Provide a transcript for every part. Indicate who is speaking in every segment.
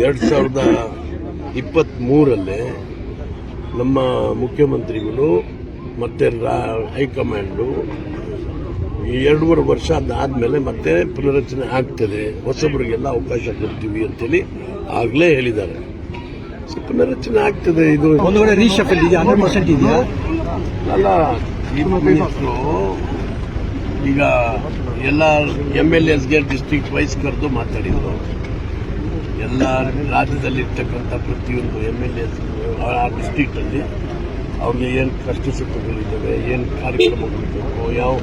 Speaker 1: ಎರಡು ಸಾವಿರದ ಇಪ್ಪತ್ತ್ಮೂರಲ್ಲೇ ನಮ್ಮ ಮುಖ್ಯಮಂತ್ರಿಗಳು ಮತ್ತು ರಾ- ಹೈಕಮಾಂಡು ಈ ಎರಡೂವರೆ ವರ್ಷ ಅದಾದಮೇಲೆ ಮತ್ತೆ ಪುನರಚನೆ ಆಗ್ತದೆ. ಹೊಸಬರಿಗೆಲ್ಲ ಅವಕಾಶ ಕೊಡ್ತೀವಿ ಅಂತೇಳಿ ಆಗಲೇ ಹೇಳಿದ್ದಾರೆ. ಪುನರಚನೆ ಆಗ್ತದೆ ಇದು.
Speaker 2: ಒಂದು ಕಡೆ ರೀಶಫಲ್ ಇದೆಯಾ? ಹಂಡ್ರೆಡ್ ಪರ್ಸೆಂಟ್ ಇದೆಯಾ?
Speaker 1: ಅಲ್ಲ ಈಗ ಎಲ್ಲ ಎಂ ಎಲ್ ಎಸ್ಗೆ ಡಿಸ್ಟ್ರಿಕ್ಟ್ ವೈಸ್ ಕರೆದು ಮಾತಾಡಿದ್ರು. ಎಲ್ಲ ರಾಜ್ಯದಲ್ಲಿರ್ತಕ್ಕಂಥ ಪ್ರತಿಯೊಂದು ಎಂ ಎಲ್ ಎಸ್ ಆ ಡಿಸ್ಟಿಕ್ಟಲ್ಲಿ ಅವ್ರಿಗೆ ಏನು ಕಷ್ಟ ಸುಖಗಳಿದ್ದಾವೆ ಏನು ಕಾರ್ಯಕ್ರಮಗಳು ಬೇಕು ಯಾವ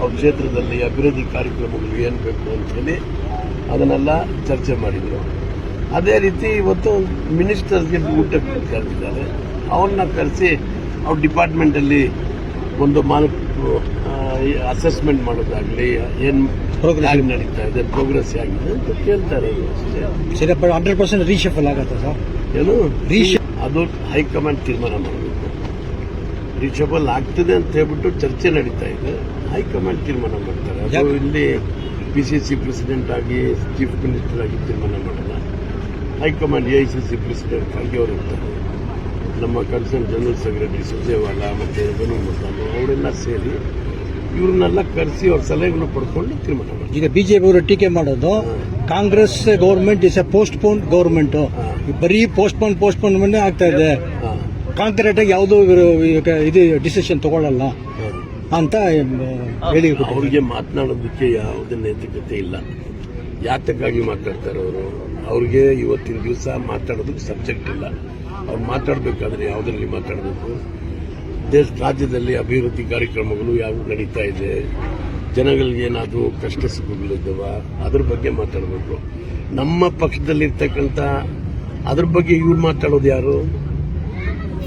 Speaker 1: ಅವ್ರ ಕ್ಷೇತ್ರದಲ್ಲಿ ಅಭಿವೃದ್ಧಿ ಕಾರ್ಯಕ್ರಮಗಳು ಏನು ಬೇಕು ಅಂತೇಳಿ ಅದನ್ನೆಲ್ಲ ಚರ್ಚೆ ಮಾಡಿದರು. ಅದೇ ರೀತಿ ಇವತ್ತು ಮಿನಿಸ್ಟರ್ಸ್ಗೆ ಊಟ ಕರೆದಿದ್ದಾರೆ. ಅವನ್ನ ಕರೆಸಿ ಅವ್ರ ಡಿಪಾರ್ಟ್ಮೆಂಟಲ್ಲಿ ಒಂದು ಮಾನ ಅಸೆಸ್ಮೆಂಟ್ ಮಾಡೋದಾಗಲಿ, ಏನು
Speaker 2: Progress.
Speaker 1: ನಡೀತಾ ಇದೆ ಪ್ರೋಗ್ರೆಸ್ ಆಗಿದೆ ಅಂತ ಕೇಳ್ತಾರೆ ಸರಿ
Speaker 2: ಸರಿ ಹಂಡ್ರೆಡ್ ಪರ್ಸೆಂಟ್ ರೀಶಫಲ್ ಆಗತ್ತೆ ಸರ್?
Speaker 1: ಏನು?
Speaker 2: ರೀಶ್
Speaker 1: ಅದು ಹೈಕಮಾಂಡ್ ತೀರ್ಮಾನ ಮಾಡಬೇಕು ರೀಚಬಲ್ ಆಗ್ತದೆ ಅಂತ ಹೇಳ್ಬಿಟ್ಟು ಚರ್ಚೆ ನಡೀತಾ ಇದೆ. ಹೈಕಮಾಂಡ್ ತೀರ್ಮಾನ ಮಾಡ್ತಾರೆ. ಅದು ಇಲ್ಲಿ ಪಿ ಸಿ ಸಿ ಪ್ರೆಸಿಡೆಂಟ್ ಆಗಿ ಚೀಫ್ ಮಿನಿಸ್ಟರ್ ಆಗಿ ತೀರ್ಮಾನ ಮಾಡಲ್ಲ. High command A I C C president ಆಗಿ ಅವರು ಇರ್ತಾರೆ. ನಮ್ಮ ಕನ್ಸರ್ನ್ ಜನರಲ್ ಸೆಕ್ರೆಟರಿ ಸುರ್ಜೇವಾಲಾ ಮತ್ತು ರೆವೆನ್ಯೂ ಮುಖಾಂತರ ಅವರೆಲ್ಲ ಸೇರಿ ಇವ್ರನ್ನೆಲ್ಲ ಕರೆಸಿ ಅವ್ರ ಸಲಹೆಗಳು ಪಡ್ಕೊಂಡು ತೀರ್ಮಾನ ಮಾಡಿ
Speaker 2: ಈಗ ಬಿಜೆಪಿ ಅವರು ಟೀಕೆ ಮಾಡೋದು Congress government is a postpone government ಬರೀ ಪೋಸ್ಟ್ ಪೋನ್ ಪೋಸ್ಟ್ ಪೋನ್ ಆಗ್ತಾ ಇದೆ. ಕಾಂಕ್ರೀಟ್ ಆಗಿ ಯಾವುದೋ ಇದು ಡಿಸಿಷನ್ ತಗೊಳ್ಳಲ್ಲ ಅಂತ ಹೇಳಿ
Speaker 1: ಅವರಿಗೆ ಮಾತನಾಡೋದಕ್ಕೆ ಯಾವುದೇ ನೈತಿಕತೆ ಇಲ್ಲ. ಯಾತಕ್ಕಾಗಿ ಮಾತಾಡ್ತಾರೆ ಅವರು? ಅವ್ರಿಗೆ ಇವತ್ತಿನ ದಿವಸ ಮಾತಾಡೋದಕ್ಕೆ ಸಬ್ಜೆಕ್ಟ್ ಇಲ್ಲ. ಅವ್ರು ಮಾತಾಡಬೇಕಾದ್ರೆ ಯಾವುದರಲ್ಲಿ ಮಾತಾಡಬೇಕು? ದೇಶ ರಾಜ್ಯದಲ್ಲಿ ಅಭಿವೃದ್ಧಿ ಕಾರ್ಯಕ್ರಮಗಳು ಯಾವು ನಡೀತಾ ಇದೆ? ಜನಗಳಿಗೆ ಏನಾದರೂ ಕಷ್ಟ ಸುಖಗಳಿದ್ದಾವ ಅದ್ರ ಬಗ್ಗೆ ಮಾತಾಡಬೇಕು. ನಮ್ಮ ಪಕ್ಷದಲ್ಲಿರ್ತಕ್ಕಂಥ ಅದ್ರ ಬಗ್ಗೆ ಇವ್ರು ಮಾತಾಡೋದು ಯಾರು?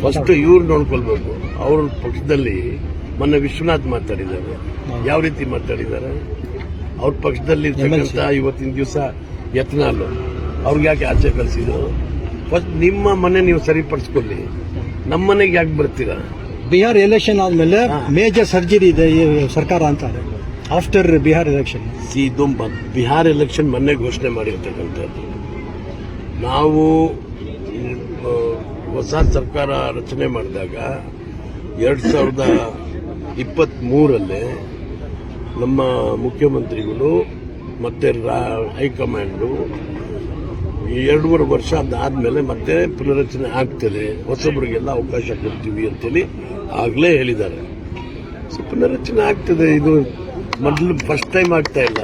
Speaker 1: ಫಸ್ಟ್ ಇವ್ರು ನೋಡ್ಕೊಳ್ಬೇಕು. ಅವ್ರ ಪಕ್ಷದಲ್ಲಿ ಮೊನ್ನೆ ವಿಶ್ವನಾಥ್ ಮಾತಾಡಿದ್ದಾರೆ. ಯಾವ ರೀತಿ ಮಾತಾಡಿದ್ದಾರೆ? ಅವ್ರ ಪಕ್ಷದಲ್ಲಿ ಇರ್ತಕ್ಕಂಥ ಇವತ್ತಿನ ದಿವಸ ಯತ್ನಾಲು ಅವ್ರಿಗೆ ಯಾಕೆ ಆಚೆ ಕಳಿಸಿದ್ರು? ಫಸ್ಟ್ ನಿಮ್ಮ ಮನೆ ನೀವು ಸರಿಪಡಿಸ್ಕೊಳ್ಳಿ. ನಮ್ಮ ಮನೆಗೆ ಯಾಕೆ ಬರ್ತೀರಾ?
Speaker 2: ಬಿಹಾರ್ ಎಲೆಕ್ಷನ್ ಆದ್ಮೇಲೆ ಮೇಜರ್ ಸರ್ಜರಿ ಇದೆ ಈ ಸರ್ಕಾರ ಅಂತಾರೆ. ಆಫ್ಟರ್ ಬಿಹಾರ್ ಎಲೆಕ್ಷನ್
Speaker 1: ಸಿ ಇದು ಮ- ಬಿಹಾರ್ ಎಲೆಕ್ಷನ್ ಮೊನ್ನೆ ಘೋಷಣೆ ಮಾಡಿರ್ತಕ್ಕಂಥದ್ದು. ನಾವು ಹೊಸ ಸರ್ಕಾರ ರಚನೆ ಮಾಡಿದಾಗ ಎರಡು ಸಾವಿರದ ಇಪ್ಪತ್ತ್ಮೂರಲ್ಲೇ ನಮ್ಮ ಮುಖ್ಯಮಂತ್ರಿಗಳು ಮತ್ತು ರಾ- ಹೈಕಮಾಂಡು ಈ ಎರಡೂವರೆ ವರ್ಷ ಅದಾದಮೇಲೆ ಮತ್ತೆ ಪುನರಚನೆ ಆಗ್ತದೆ. ಹೊಸಬ್ರಿಗೆಲ್ಲ ಅವಕಾಶ ಕೊಡ್ತೀವಿ ಅಂತೇಳಿ ಆಗಲೇ ಹೇಳಿದ್ದಾರೆ. ಸೊ ಪುನರಚನೆ ಆಗ್ತದೆ. ಇದು ಮೊದಲು ಫಸ್ಟ್ ಟೈಮ್ ಆಗ್ತಾ ಇಲ್ಲ.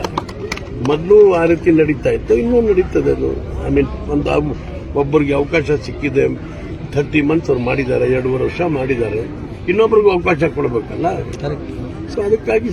Speaker 1: ಮೊದಲು ಆ ರೀತಿ ನಡೀತಾ ಇತ್ತು. ಇನ್ನೂ ನಡೀತದೆ ಅದು. ಐ ಮೀನ್ ಒಂದು ಒಬ್ಬರಿಗೆ ಅವಕಾಶ ಸಿಕ್ಕಿದೆ. ಥರ್ಟಿ ಮಂತ್ಸ್ ಅವ್ರು ಮಾಡಿದ್ದಾರೆ. ಎರಡೂವರೆ ವರ್ಷ ಮಾಡಿದ್ದಾರೆ. ಇನ್ನೊಬ್ರಿಗೂ ಅವಕಾಶ ಕೊಡಬೇಕಲ್ಲ? ಸೊ ಅದಕ್ಕಾಗಿ